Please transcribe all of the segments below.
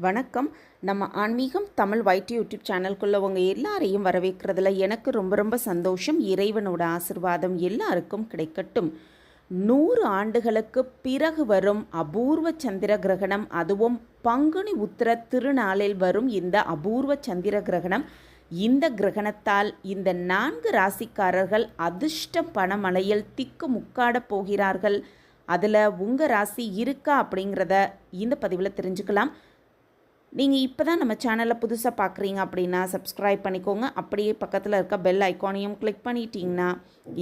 வணக்கம். நம்ம ஆன்மீகம் தமிழ் வைட் யூடியூப் சேனல்குள்ளே உங்கள் எல்லாரையும் வரவேற்கிறதுல எனக்கு ரொம்ப ரொம்ப சந்தோஷம். இறைவனோட ஆசிர்வாதம் எல்லாருக்கும் கிடைக்கட்டும். நூறு ஆண்டுகளுக்கு பிறகு வரும் அபூர்வ சந்திர கிரகணம் அதுவும் பங்குனி உத்திர திருநாளில் வரும் இந்த அபூர்வ சந்திர கிரகணம். இந்த கிரகணத்தால் இந்த நான்கு ராசிக்காரர்கள் அதிர்ஷ்ட பணமலையில் திக்கு முக்காடப் போகிறார்கள். அதில் உங்கள் ராசி இருக்கா அப்படிங்கிறத இந்த பதிவில் தெரிஞ்சுக்கலாம். நீங்கள் இப்போ தான் நம்ம சேனலை புதுசாக பார்க்குறீங்க அப்படின்னா சப்ஸ்கிரைப் பண்ணிக்கோங்க. அப்படியே பக்கத்தில் இருக்க பெல் ஐக்கானையும் கிளிக் பண்ணிட்டீங்கன்னா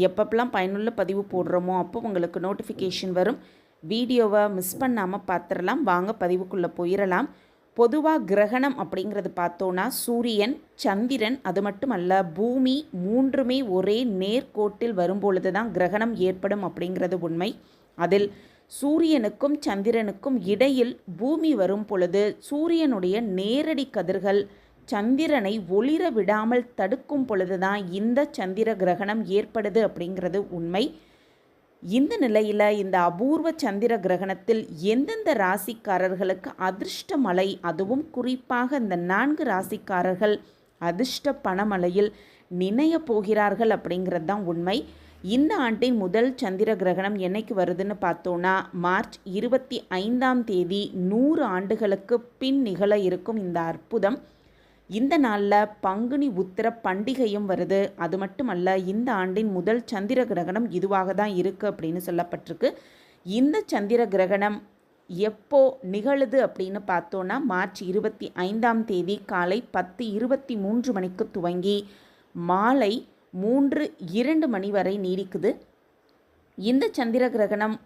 எப்பப்பெல்லாம் பயனுள்ள பதிவு போடுறோமோ அப்போ உங்களுக்கு நோட்டிஃபிகேஷன் வரும். வீடியோவை மிஸ் பண்ணாமல் பார்த்துடலாம் வாங்க பதிவுக்குள்ளே போயிடலாம் பொதுவாக கிரகணம் அப்படிங்கிறது பார்த்தோன்னா சூரியன் சந்திரன் அது மட்டுமல்ல பூமி மூன்றுமே ஒரே நேர்கோட்டில் வரும்பொழுது தான் கிரகணம் ஏற்படும் அப்படிங்கிறது உண்மை. அதில் சூரியனுக்கும் சந்திரனுக்கும் இடையில் பூமி வரும் பொழுது சூரியனுடைய நேரடி கதிர்கள் சந்திரனை ஒளிர விடாமல் தடுக்கும் பொழுதுதான் இந்த சந்திர கிரகணம் ஏற்படுது அப்படிங்கிறது உண்மை. இந்த நிலையில் இந்த அபூர்வ சந்திர கிரகணத்தில் எந்தெந்த ராசிக்காரர்களுக்கு அதிர்ஷ்ட மலை அதுவும் குறிப்பாக இந்த நான்கு ராசிக்காரர்கள் அதிர்ஷ்ட பணமலையில் நினைய போகிறார்கள் அப்படிங்கிறது தான் உண்மை. இந்த ஆண்டின் முதல் சந்திர கிரகணம் என்னைக்கு வருதுன்னு பார்த்தோன்னா மார்ச் இருபத்தி ஐந்தாம் தேதி நூறு ஆண்டுகளுக்கு பின் நிகழ இருக்கும் இந்த அற்புதம். இந்த நாளில் பங்குனி உத்திர பண்டிகையும் வருது. அது மட்டுமல்ல இந்த ஆண்டின் முதல் சந்திர கிரகணம் இதுவாக தான் இருக்குது அப்படின்னு சொல்லப்பட்டிருக்கு. இந்த சந்திர கிரகணம் எப்போ நிகழுது அப்படின்னு பார்த்தோன்னா மார்ச் இருபத்தி ஐந்தாம் தேதி காலை பத்து இருபத்தி மூன்று மணிக்கு துவங்கி மாலை மூன்று இரண்டு மணி வரை நீடிக்குது. இந்த சந்திர கிரகணம்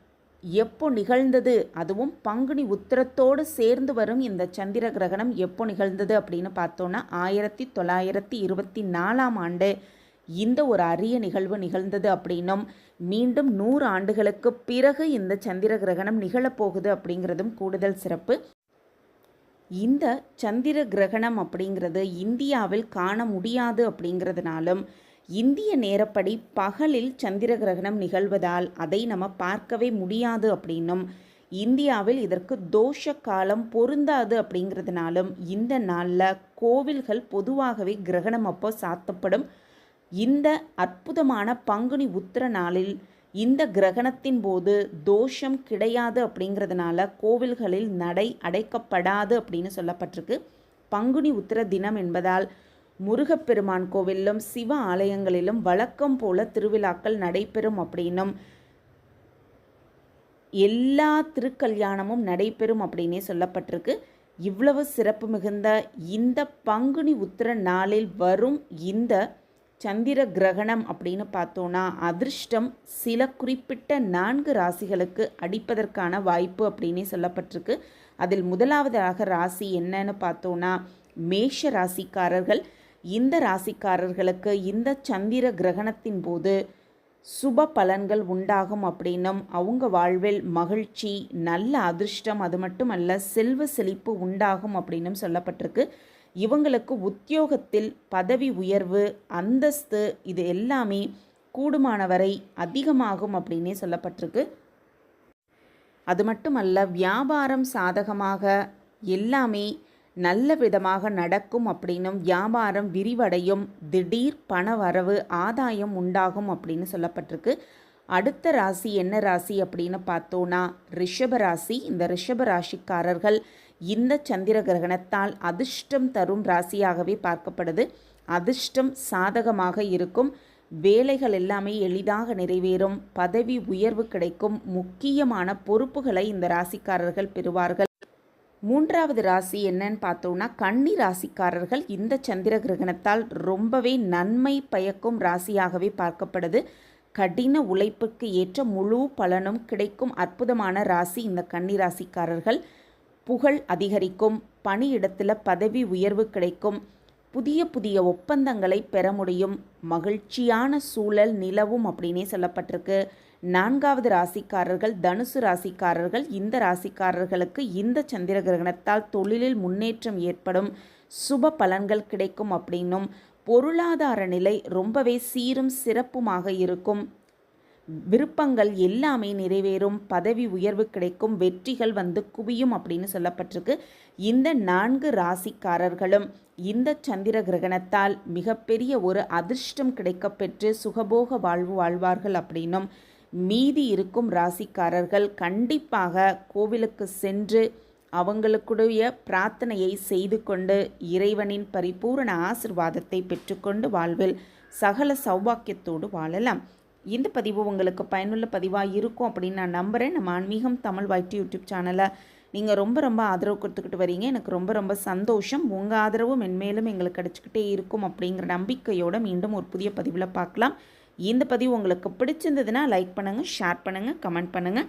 எப்போ நிகழ்ந்தது? அதுவும் பங்குனி உத்திரத்தோடு சேர்ந்து வரும் இந்த சந்திர கிரகணம் எப்போ நிகழ்ந்தது அப்படின்னு பார்த்தோன்னா ஆயிரத்தி தொள்ளாயிரத்தி இருபத்தி நாலாம் ஆண்டு இந்த ஒரு அரிய நிகழ்வு நிகழ்ந்தது அப்படின்னும் மீண்டும் நூறு ஆண்டுகளுக்கு பிறகு இந்த சந்திர கிரகணம் நிகழப்போகுது அப்படிங்கிறதும் கூடுதல் சிறப்பு. இந்த சந்திர கிரகணம் அப்படிங்கிறது இந்தியாவில் காண முடியாது அப்படிங்கிறதுனாலும் இந்திய நேரப்படி பகலில் சந்திர கிரகணம் நிகழ்வதால் அதை நம்ம பார்க்கவே முடியாது அப்படின்னும் இந்தியாவில் இதற்கு தோஷ காலம் பொருந்தாது அப்படிங்கிறதுனாலும் இந்த நாளில் கோவில்கள் பொதுவாகவே கிரகணம் அப்போ சாத்தப்படும். இந்த அற்புதமான பங்குனி உத்திர நாளில் இந்த கிரகணத்தின் போது தோஷம் கிடையாது அப்படிங்கிறதுனால கோவில்களில் நடை அடைக்கப்படாது அப்படின்னு சொல்லப்பட்டிருக்கு. பங்குனி உத்திர தினம் என்பதால் முருகப்பெருமான் கோவிலும் சிவ ஆலயங்களிலும் வழக்கம் போல திருவிழாக்கள் நடைபெறும் அப்படின்னும் எல்லா திருக்கல்யாணமும் நடைபெறும் அப்படின்னே சொல்லப்பட்டிருக்கு. இவ்வளவு சிறப்பு மிகுந்த இந்த பங்குனி உத்திர நாளில் வரும் இந்த சந்திர கிரகணம் அப்படின்னு பார்த்தோன்னா அதிர்ஷ்டம் சில குறிப்பிட்ட நான்கு ராசிகளுக்கு அடிப்பதற்கான வாய்ப்பு அப்படின்னே சொல்லப்பட்டிருக்கு. அதில் முதலாவதாக ராசி என்னன்னு பார்த்தோன்னா மேஷ ராசிக்காரர்கள். இந்த ராசிக்காரர்களுக்கு இந்த சந்திர கிரகணத்தின் போது சுப பலன்கள் உண்டாகும் அப்படின்னும் அவங்க வாழ்வில் மகிழ்ச்சி நல்ல அதிர்ஷ்டம் அது மட்டுமல்ல செல்வ செழிப்பு உண்டாகும் அப்படின்னும் சொல்லப்பட்டிருக்கு. இவங்களுக்கு உத்தியோகத்தில் பதவி உயர்வு அந்தஸ்து இது எல்லாமே கூடுமானவரை அதிகமாகும் அப்படின்னே சொல்லப்பட்டிருக்கு. அது மட்டுமல்ல வியாபாரம் சாதகமாக எல்லாமே நல்ல விதமாக நடக்கும் அப்படின்னும் வியாபாரம் விரிவடையும் திடீர் பண வரவு ஆதாயம் உண்டாகும் அப்படின்னு சொல்லப்பட்டிருக்கு. அடுத்த ராசி என்ன ராசி அப்படின்னு பார்த்தோன்னா ரிஷப ராசி. இந்த ரிஷப ராசிக்காரர்கள் இந்த சந்திர கிரகணத்தால் அதிர்ஷ்டம் தரும் ராசியாகவே பார்க்கப்படுது. அதிர்ஷ்டம் சாதகமாக இருக்கும். வேலைகள் எல்லாமே எளிதாக நிறைவேறும். பதவி உயர்வு கிடைக்கும். முக்கியமான பொறுப்புகளை இந்த ராசிக்காரர்கள் பெறுவார்கள். மூன்றாவது ராசி என்னன்னு பார்த்தோம்னா கன்னி ராசிக்காரர்கள் இந்த சந்திர கிரகணத்தால் ரொம்பவே நன்மை பயக்கும் ராசியாகவே பார்க்கப்படுது. கடின உழைப்புக்கு ஏற்ற முழு பலனும் கிடைக்கும் அற்புதமான ராசி. இந்த கன்னி ராசிக்காரர்கள் புகழ் அதிகரிக்கும் பணியிடத்தில் பதவி உயர்வு கிடைக்கும் புதிய புதிய ஒப்பந்தங்களை பெற முடியும் மகிழ்ச்சியான சூழல் நிலவும் அப்படின்னே சொல்லப்பட்டிருக்கு. நான்காவது ராசிக்காரர்கள் தனுசு ராசிக்காரர்கள் இந்த ராசிக்காரர்களுக்கு இந்த சந்திர கிரகணத்தால் தொழிலில் முன்னேற்றம் ஏற்படும் சுப பலன்கள் கிடைக்கும் அப்படின்னும் பொருளாதார நிலை ரொம்பவே சீரும் சிறப்புமாக இருக்கும். விருப்பங்கள் எல்லாமே நிறைவேறும். பதவி உயர்வு கிடைக்கும். வெற்றிகள் வந்து குவியும் அப்படின்னு சொல்லப்பட்டிருக்கு. இந்த நான்கு ராசிக்காரர்களும் இந்த சந்திர கிரகணத்தால் மிகப்பெரிய ஒரு அதிர்ஷ்டம் கிடைக்கப்பெற்று சுகபோக வாழ்வு வாழ்வார்கள் அப்படின்னும் மீதி இருக்கும் ராசிக்காரர்கள் கண்டிப்பாக கோவிலுக்கு சென்று அவங்களுக்குடைய பிரார்த்தனையை செய்து கொண்டு இறைவனின் பரிபூரண ஆசிர்வாதத்தை பெற்றுக்கொண்டு வாழ்வில் சகல சௌபாக்கியத்தோடு வாழலாம். இந்த பதிவு உங்களுக்கு பயனுள்ள பதிவாக இருக்கும் அப்படின்னு நான் நம்புகிறேன் நம்ம ஆன்மீகம் தமிழ் வாய்ட்டு யூடியூப் சேனலை நீங்கள் ரொம்ப ரொம்ப ஆதரவு கொடுத்துக்கிட்டு வரீங்க. எனக்கு ரொம்ப ரொம்ப சந்தோஷம். உங்கள் ஆதரவு மென்மேலும் எங்களுக்கு கிடச்சிக்கிட்டே இருக்கும் அப்படிங்கிற நம்பிக்கையோடு மீண்டும் ஒரு புதிய பதிவில் பார்க்கலாம். இந்த பதிவு உங்களுக்கு பிடிச்சிருந்ததுன்னா லைக் பண்ணுங்கள் ஷேர் பண்ணுங்கள் கமெண்ட் பண்ணுங்கள்